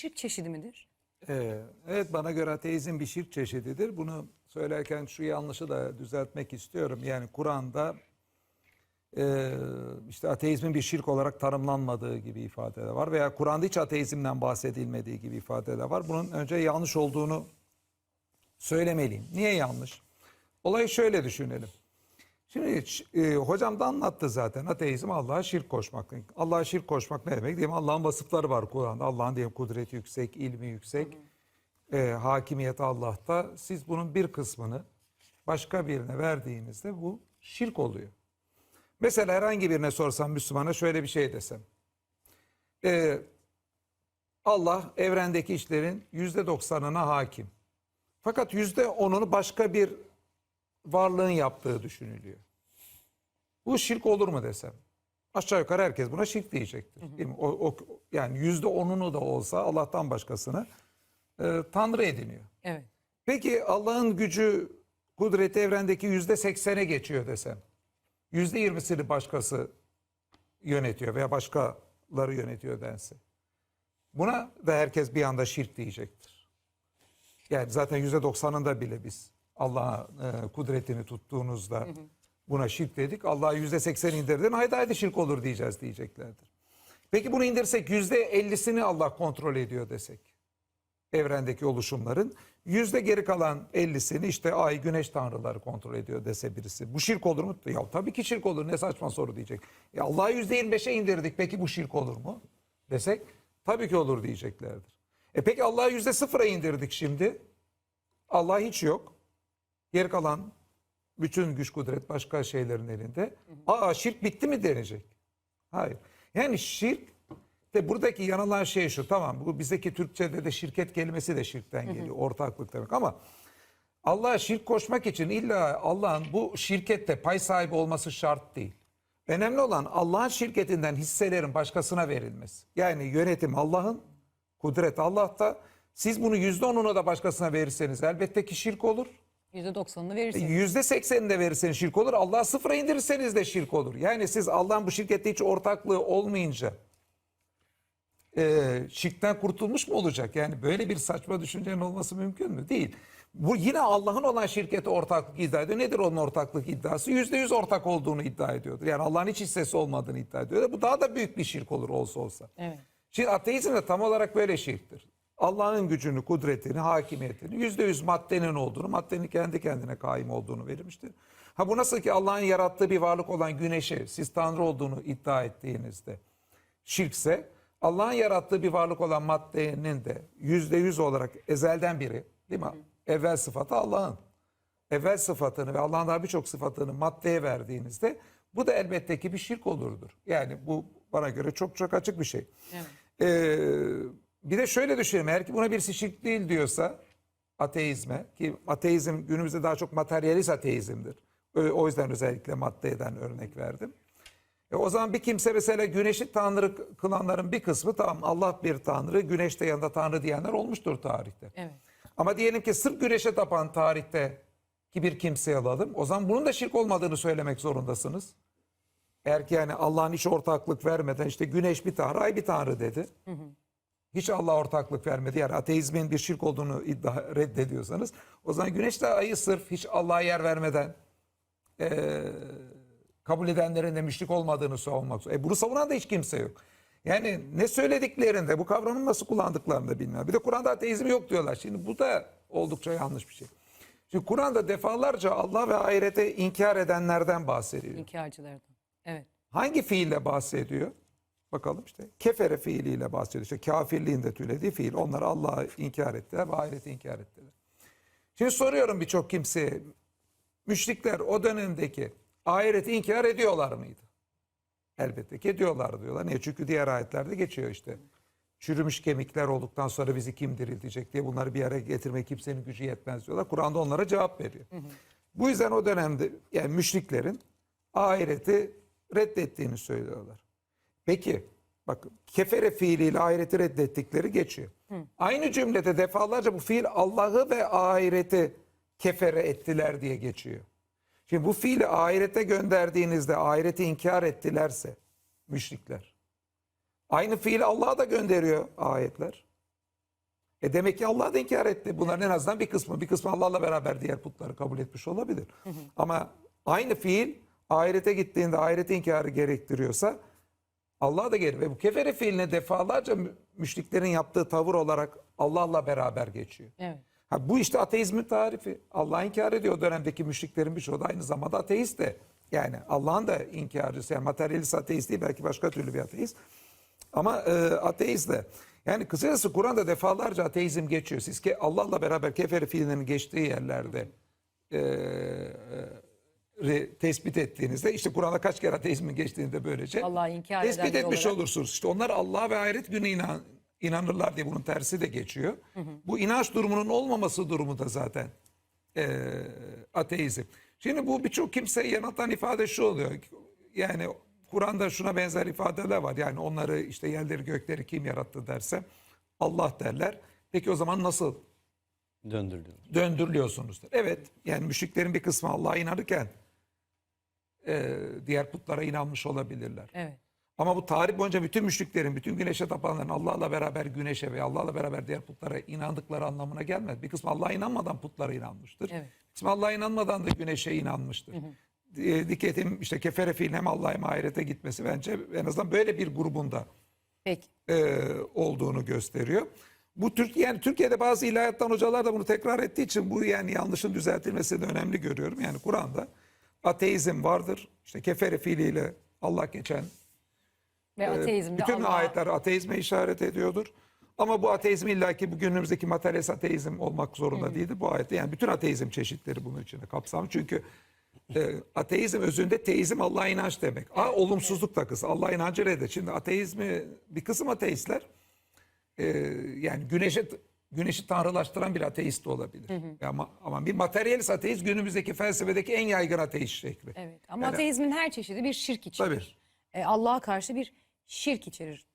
şirk çeşidi midir? Ee, evet bana göre ateizm bir şirk çeşididir. Bunu söylerken şu yanlışı da düzeltmek istiyorum. Yani Kur'an'da e, işte ateizmin bir şirk olarak tanımlanmadığı gibi ifadeler var. Veya Kur'an'da hiç ateizmden bahsedilmediği gibi ifadeler var. Bunun önce yanlış olduğunu söylemeliyim. Niye yanlış? Olayı şöyle düşünelim. Şimdi e, hocam da anlattı zaten ateizm Allah'a şirk koşmak. Allah'a şirk koşmak ne demek? Diyelim Allah'ın vasıfları var Kur'an'da. Allah'ın diyelim kudreti yüksek, ilmi yüksek, e, hakimiyeti Allah'ta. Siz bunun bir kısmını başka birine verdiğinizde bu şirk oluyor. Mesela herhangi birine sorsam Müslümana şöyle bir şey desem. E, Allah evrendeki işlerin yüzde doksanına hakim. Fakat yüzde onunu başka bir varlığın yaptığı düşünülüyor. Bu şirk olur mu desem? Aşağı yukarı herkes buna şirk diyecektir. Değil mi? O, o, yani yüzde onunu da olsa Allah'tan başkasını e, Tanrı ediniyor. Evet. Peki Allah'ın gücü, kudreti evrendeki yüzde seksene geçiyor desem. Yüzde yirmisini başkası yönetiyor veya başkaları yönetiyor dense. Buna da herkes bir anda şirk diyecektir. Yani zaten yüzde doksanında bile biz Allah'a e, kudretini tuttuğunuzda buna şirk dedik. Allah'a yüzde seksen indirdin. Haydi haydi şirk olur diyeceğiz diyeceklerdir. Peki bunu indirsek yüzde ellisini Allah kontrol ediyor desek. Evrendeki oluşumların yüzde geri kalan ellisini işte ay güneş tanrıları kontrol ediyor dese birisi. Bu şirk olur mu? Ya tabii ki şirk olur ne saçma soru diyecek. Ya Allah'ı yüzde yirmi beşe indirdik peki bu şirk olur mu? Desek tabii ki olur diyeceklerdir. E peki Allah'ı yüzde sıfıra indirdik şimdi. Allah hiç yok. Geri kalan bütün güç kudret başka şeylerin elinde. Aa şirk bitti mi denecek? Hayır. Yani şirk de buradaki yanılan şey şu tamam bu bizdeki Türkçe'de de şirket kelimesi de şirkten geliyor. Ortaklık demek ama Allah'a şirk koşmak için illa Allah'ın bu şirkette pay sahibi olması şart değil. Önemli olan Allah'ın şirketinden hisselerin başkasına verilmesi. Yani yönetim Allah'ın, kudret Allah'ta. Siz bunu yüzde onunu da başkasına verirseniz elbette ki şirk olur. %90'ını verirsiniz. E, Yüzde seksenini de verirseniz şirk olur. Allah'a sıfıra indirirseniz de şirk olur. Yani siz Allah'ın bu şirkette hiç ortaklığı olmayınca e, şirkten kurtulmuş mu olacak? Yani böyle bir saçma düşüncenin olması mümkün mü? Değil. Bu yine Allah'ın olan şirkete ortaklık iddia ediyor. Nedir onun ortaklık iddiası? Yüzde yüz ortak olduğunu iddia ediyordur. Yani Allah'ın hiç hissesi olmadığını iddia ediyor. Bu daha da büyük bir şirk olur olsa olsa. Evet. Şimdi ateizm de tam olarak böyle şirktir. Allah'ın gücünü, kudretini, hakimiyetini, yüzde yüz maddenin olduğunu, maddenin kendi kendine kaim olduğunu verilmiştir. Ha bu nasıl ki Allah'ın yarattığı bir varlık olan güneşi siz Tanrı olduğunu iddia ettiğinizde şirkse, Allah'ın yarattığı bir varlık olan maddenin de yüzde yüz olarak ezelden biri değil mi? Evvel sıfatı Allah'ın. Evvel sıfatını ve Allah'ın daha birçok sıfatını maddeye verdiğinizde bu da elbette ki bir şirk olurdur. Yani bu bana göre çok çok açık bir şey. Evet. Ee, bir de şöyle düşünelim. Eğer ki buna birisi şirk değil diyorsa ateizme ki ateizm günümüzde daha çok materyalist ateizmdir. O yüzden özellikle maddeden örnek verdim. E o zaman bir kimse mesela güneşi tanrı kılanların bir kısmı tamam Allah bir tanrı, güneş de yanında tanrı diyenler olmuştur tarihte. Evet. Ama diyelim ki sırf güneşe tapan tarihte ki bir kimseyi alalım. O zaman bunun da şirk olmadığını söylemek zorundasınız. Eğer ki yani Allah'ın hiç ortaklık vermeden işte güneş bir tanrı, ay bir tanrı dedi. Hiç Allah ortaklık vermedi. Yani ateizmin bir şirk olduğunu iddia reddediyorsanız o zaman güneş de ayı sırf hiç Allah'a yer vermeden eee, kabul edenlerin de müşrik olmadığını savunmak. E bunu savunan da hiç kimse yok. Yani ne söylediklerinde bu kavramı nasıl kullandıklarını da bilmiyorum. Bir de Kur'an'da ateizm yok diyorlar. Şimdi bu da oldukça yanlış bir şey. Şimdi Kur'an'da defalarca Allah ve ahirete inkar edenlerden bahsediyor. İnkarcılardan. Evet. Hangi fiille bahsediyor? Bakalım işte kefere fiiliyle bahsediyor. İşte kafirliğin de türediği fiil. Onlar Allah'ı inkar ettiler ve ahireti inkar ettiler. Şimdi soruyorum birçok kimseye. Müşrikler o dönemdeki ahireti inkar ediyorlar mıydı? Elbette ki ediyorlar diyorlar. Niye? Çünkü diğer ayetlerde geçiyor işte. Çürümüş kemikler olduktan sonra bizi kim diriltecek diye bunları bir araya getirmek kimsenin gücü yetmez diyorlar. Kur'an'da onlara cevap veriyor. Bu yüzden o dönemde yani müşriklerin ahireti reddettiğini söylüyorlar. Peki bak kefere fiiliyle ahireti reddettikleri geçiyor. Aynı cümlede defalarca bu fiil Allah'ı ve ahireti kefere ettiler diye geçiyor. Şimdi bu fiili ahirete gönderdiğinizde ahireti inkar ettilerse müşrikler. Aynı fiili Allah'a da gönderiyor ayetler. E demek ki Allah da inkar etti. Bunların en azından bir kısmı. Bir kısmı Allah'la beraber diğer putları kabul etmiş olabilir. Ama aynı fiil ahirete gittiğinde ahirete inkarı gerektiriyorsa Allah da gelir. Ve bu kefere fiiline defalarca mü- müşriklerin yaptığı tavır olarak Allah'la beraber geçiyor. Evet. Ha, bu işte ateizmin tarifi. Allah inkar ediyor o dönemdeki müşriklerin birçoğu da aynı zamanda ateist de. Yani Allah'ın da inkarcısı. Yani materyalist ateist değil belki başka türlü bir ateist. Ama e, ateist de. Yani kısacası Kur'an'da defalarca ateizm geçiyor. Siz ki Allah'la beraber keferi fiilinin geçtiği yerlerde e, e, tespit ettiğinizde işte Kur'an'da kaç kere ateizmin geçtiğini de böylece inkar tespit etmiş olarak. olursunuz. İşte onlar Allah'a ve ahiret günü inan, inanırlar diye bunun tersi de geçiyor. Bu inanç durumunun olmaması durumu da zaten e, ateizm. Şimdi bu birçok kimseyi yanıltan ifade şu oluyor. Yani Kur'an'da şuna benzer ifadeler var. Yani onları işte yerleri gökleri kim yarattı derse Allah derler. Peki o zaman nasıl Döndürdüm. döndürülüyorsunuzdur? Evet yani müşriklerin bir kısmı Allah'a inanırken e, diğer putlara inanmış olabilirler. Evet. Ama bu tarih boyunca bütün müşriklerin, bütün güneşe tapanların Allah'la beraber güneşe ve Allah'la beraber diğer putlara inandıkları anlamına gelmez. Bir kısmı Allah'a inanmadan putlara inanmıştır. Evet. Bir kısmı Allah'a inanmadan da güneşe inanmıştır. E, Dikkatim işte kefere fiilin hem Allah'a hem ahirete gitmesi bence en azından böyle bir grubunda Peki. e, olduğunu gösteriyor. Bu Türkiye yani Türkiye'de bazı ilahiyattan hocalar da bunu tekrar ettiği için bu yani yanlışın düzeltilmesi de önemli görüyorum. Yani Kur'an'da ateizm vardır. İşte kefere fiiliyle Allah geçen Ve ateizmde Ee, bütün Allah'a ayetler ateizme işaret ediyordur. Ama bu ateizm illaki bugünümüzdeki materyalist ateizm olmak zorunda değildir. Bu ayette yani bütün ateizm çeşitleri bunun içinde kapsam. Çünkü e, ateizm özünde teizm Allah'a inanç demek. A, olumsuzluk takısı. Allah inancı reddet. Şimdi ateizmi bir kısım ateistler e, yani güneşi güneşi tanrılaştıran bir ateist de olabilir. Ama, ama bir materyalist ateist günümüzdeki felsefedeki en yaygın ateist şekli. Evet. Ama Yani- ateizmin her çeşidi bir şirk içerir. Tabii. E, Allah'a karşı bir şirk içerir.